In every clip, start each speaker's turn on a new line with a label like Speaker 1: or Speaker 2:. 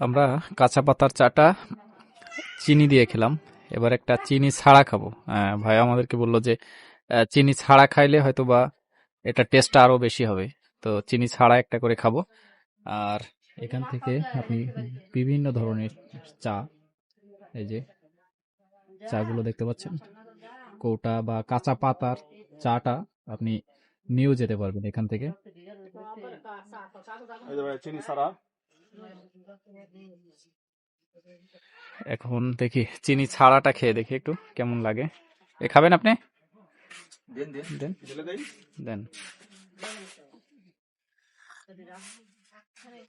Speaker 1: আমরা কাঁচা পাতার চাটা চিনি দিয়ে খেলাম। এবার একটা চিনি ছাড়া খাব। ভাই আমাদেরকে বলল যে চিনি ছাড়া খাইলে হয়তো বা এটা টেস্টটা আরও বেশি হবে। তো চিনি ছাড়া একটা করে খাব। আর এখান থেকে আপনি বিভিন্ন ধরনের চা, এই যে চাগুলো দেখতে পাচ্ছেন? কৌটা বা কাঁচা পাতার চাটা আপনি নিয়েও যেতে পারবেন এখান থেকে। এখন দেখি চিনি ছাড়াটা খেয়ে দেখি একটু কেমন লাগে। এ খাবেন আপনি?
Speaker 2: দেন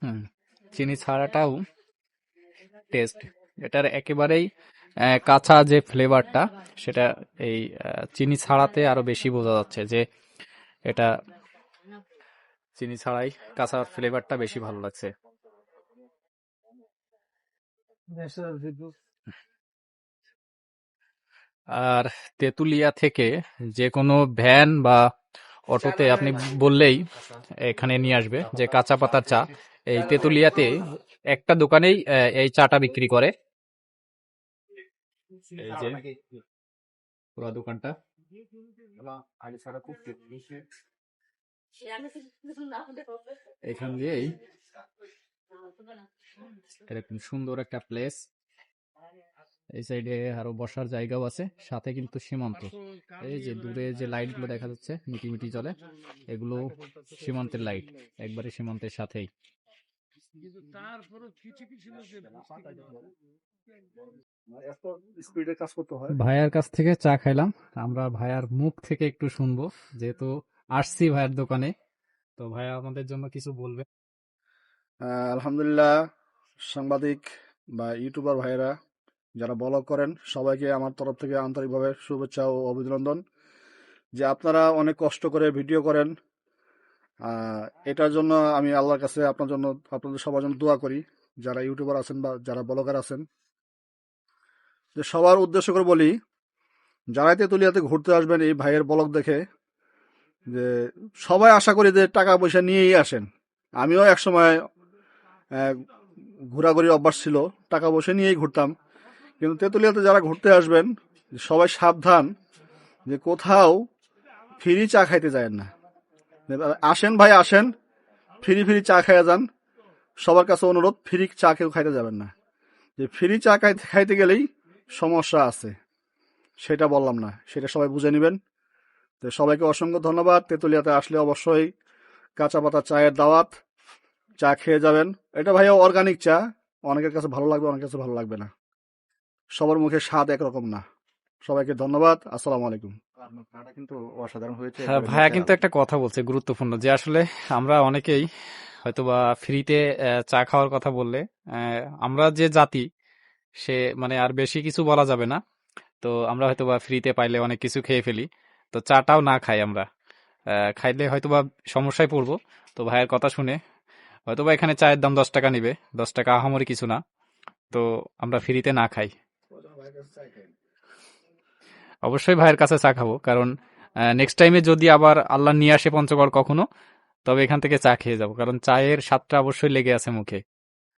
Speaker 1: হুম চিনি ছাড়াটাও টেস্ট। এটার একেবারেই কাঁচা যে ফ্লেভারটা সেটা এই চিনি ছাড়াতে আরও বেশি বোঝা যাচ্ছে যে এটা চিনি ছাড়াই কাঁচা ফ্লেভারটা বেশি ভালো লাগছে। আর তেঁতুলিয়া থেকে যে কোনো ভ্যান বা অটোতে আপনি বললেই এখানে নিয়ে আসবে যে কাঁচা পাতার চা। এই তেঁতুলিয়াতে একটা দোকানেই এই চাটা বিক্রি করে। এই যে পুরো দোকানটা। এখান দিয়েই এরকম সুন্দর একটা প্লেস এই সাইডে আরও বসার জায়গাও আছে, সাথে কিন্তু সীমান্ত। এই যে দূরে যে লাইটগুলো দেখা যাচ্ছে মিটি মিটি জলে এগুলো সীমান্তের লাইট একবারে সীমান্তের সাথেই। ভাইয়ার কাছ থেকে চা খাইলাম, আমরা ভাইয়ার মুখ থেকে একটু শুনব, যেহেতু আসছি ভাইয়ার দোকানে। তো ভাইয়া আমাদের জন্য কিছু বলবে?
Speaker 2: আলহামদুলিল্লাহ, সাংবাদিক বা ইউটিউবার ভাইয়েরা যারা ব্লগ করেন, সবাইকে আমার তরফ থেকে আন্তরিকভাবে শুভেচ্ছা ও অভিনন্দন যে আপনারা অনেক কষ্ট করে ভিডিও করেন। এটার জন্য আমি আল্লাহর কাছে আপনার জন্য, আপনাদের সবার জন্য দোয়া করি, যারা ইউটিউবার আছেন বা যারা ব্লগার আছেন। যে সবার উদ্দেশ্য করে বলি যারাই তেঁতুলিয়াতে ঘুরতে আসবেন এই ভাইয়ের ব্লগ দেখে, যে সবাই আশা করি যে টাকা পয়সা নিয়েই আসেন। আমিও একসময় ঘোরাঘুরির অভ্যাস ছিল, টাকা পয়সা নিয়েই ঘুরতাম। কিন্তু তেঁতুলিয়াতে যারা ঘুরতে আসবেন, সবাই সাবধান যে কোথাও ফ্রি চা খাইতে যায় না। আসেন ভাই, আসেন। ফ্রি ফ্রি চা খাইয়া যান। সবার কাছে অনুরোধ, ফ্রি চা কেউ খাইতে যাবেন না। যে ফ্রি চা খাইতে খাইতে গেলেই সমস্যা আছে। সেটা বললাম না, সেটা সবাই বুঝে নেবেন। তো সবাইকে অসংখ্য ধন্যবাদ। তেঁতুলিয়াতে আসলে অবশ্যই কাঁচা পাতা চায়ের দাওয়াত। চা খেয়ে যাবেন। এটা ভাইয়া অর্গানিক চা। অনেকের কাছে ভালো লাগবে অনেকের কাছে ভালো লাগবে না। সবার মুখে স্বাদ একরকম না। সবাইকে ধন্যবাদ। আসসালামু আলাইকুম। কিন্তু অসাধারণ হয়েছে
Speaker 1: হ্যাঁ, ভাইয়া কিন্তু একটা কথা বলছে গুরুত্বপূর্ণ যে আসলে আমরা অনেকেই হয়তোবা ফ্রিতে চা খাওয়ার কথা বললে আহ, আমরা যে জাতি সে মানে আর বেশি কিছু বলা যাবে না। তো আমরা হয়তোবা ফ্রিতে পাইলে অনেক কিছু খেয়ে ফেলি। তো চাটাও না খাই আমরা। আহ, খাইলে হয়তোবা সমস্যায় পড়ব। তো ভাইয়ের কথা শুনে হয়তোবা এখানে চায়ের দাম দশ টাকা নিবে। দশ টাকা আহামরি কিছু না। তো আমরা ফ্রিতে না খাই। অবশ্যই ভাইয়ের কাছে চা খাব, কারণ নেক্সট টাইমে যদি আবার আল্লাহ নিয়ে আসে পঞ্চগড় কখনো, তবে এখান থেকে চা খেয়ে যাব, কারণ চায়ের স্বাদটা অবশ্যই লেগে আছে মুখে।